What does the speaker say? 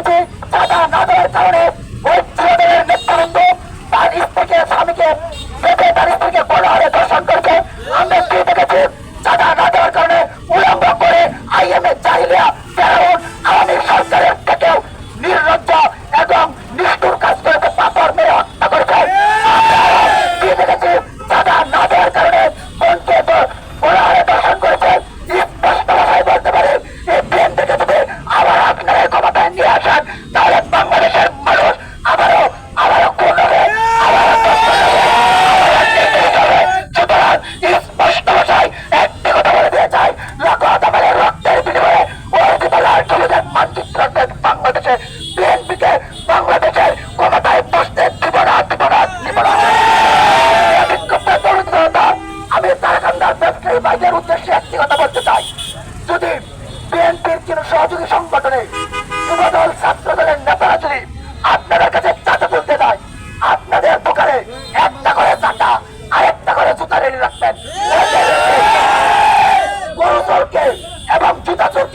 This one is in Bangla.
কাছে চাঁদা না কারণে ওই ছেলেদের নেতৃবৃন্দ তার স্ত্রীকে স্বামীকে দেখে তার স্ত্রীকে গণহারে ধর্ষণ করেছে। আমরা কি দেখেছি? চাঁদা না কারণে উলম্ব করে আইএমএ চাহিদা দোকানদার ব্যবসায়ী ভাইদের উদ্দেশ্যে একটি কথা বলতে চাই। যদি বিএনপির কোন সহযোগী সংগঠনে যুবদল ছাত্র দলের নেতারা যদি আপনারা কাছে টাকা তুলতে চায় আপনাদের দোকানে একটা করে টাকা আর একটা করে জুতা রেডি রাখবেন। গরু চোরকে এবং জুতা চোর